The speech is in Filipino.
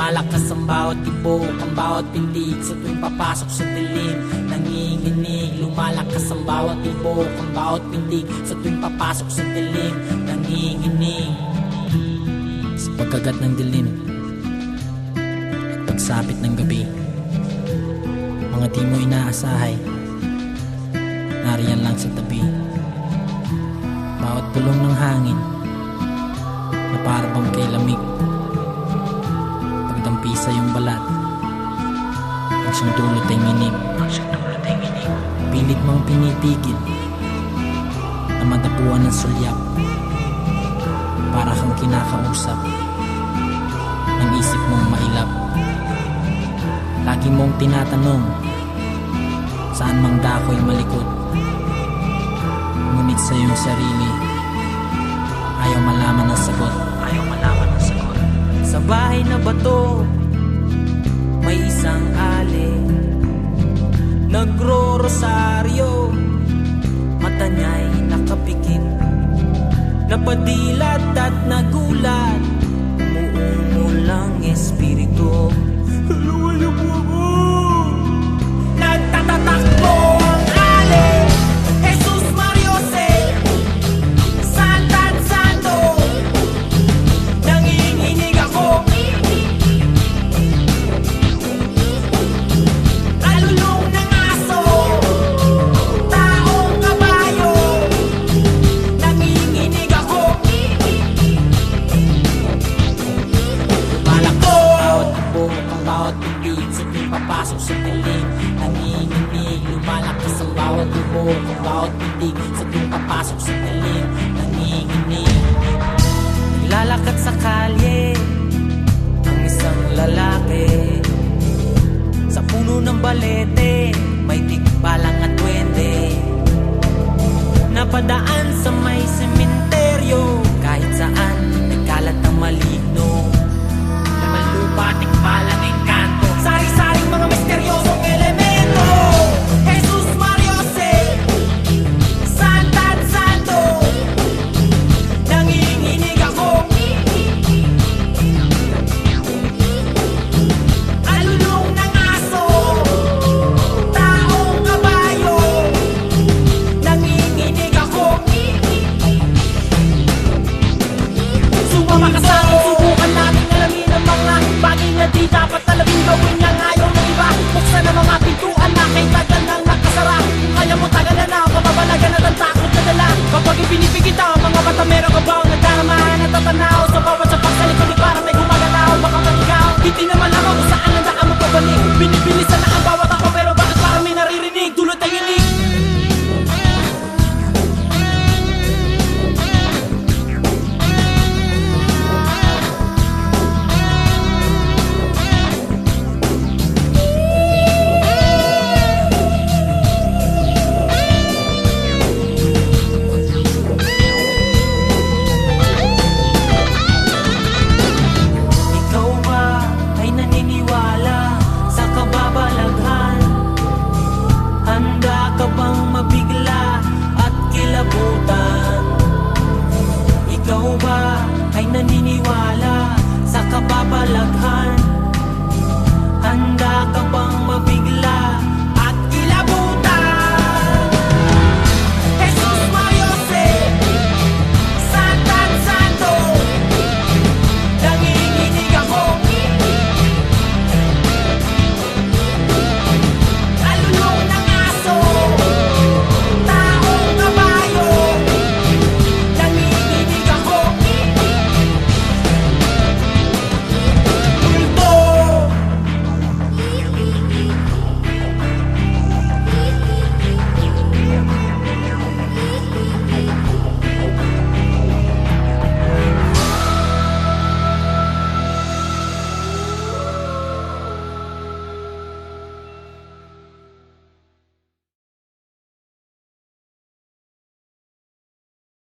Lumalakas ang bawat tibok, ang bawat pintig Sa tuwing papasok sa dilim, nanginginig Lumalakas ang bawat tibok, ang bawat pintig Sa tuwing papasok sa dilim, nanginginig. Sa pagkagat ng dilim At pagsapit ng gabi Mga di mo inaasahay Nariyan lang sa tabi. Bawat bulong ng hangin Na parang kay lamig Pagdampi sa iyong balat. Ang siyang dulot ay nginig Pilit mong pinipigil Na madapuan ng sulyap. Para kang kinakausap Ng isip mong mailap. Lagi mong tinatanong Saan mang dako'y malikot. Ngunit sa iyong sarili Ayaw malaman ang sagot bato May isang ali. Nagro-rosaryo Mata niya'y nakapikit. Napadilat at nagulat espiritu tibok Ang bawat pintig Sa tuwing papasok sa dilim Nanginginig Naglalakad sa kalye Ang isang lalaki. Sa puno ng balete May tikbalang at duwende. Napadaan sa may sementeryo Ikaw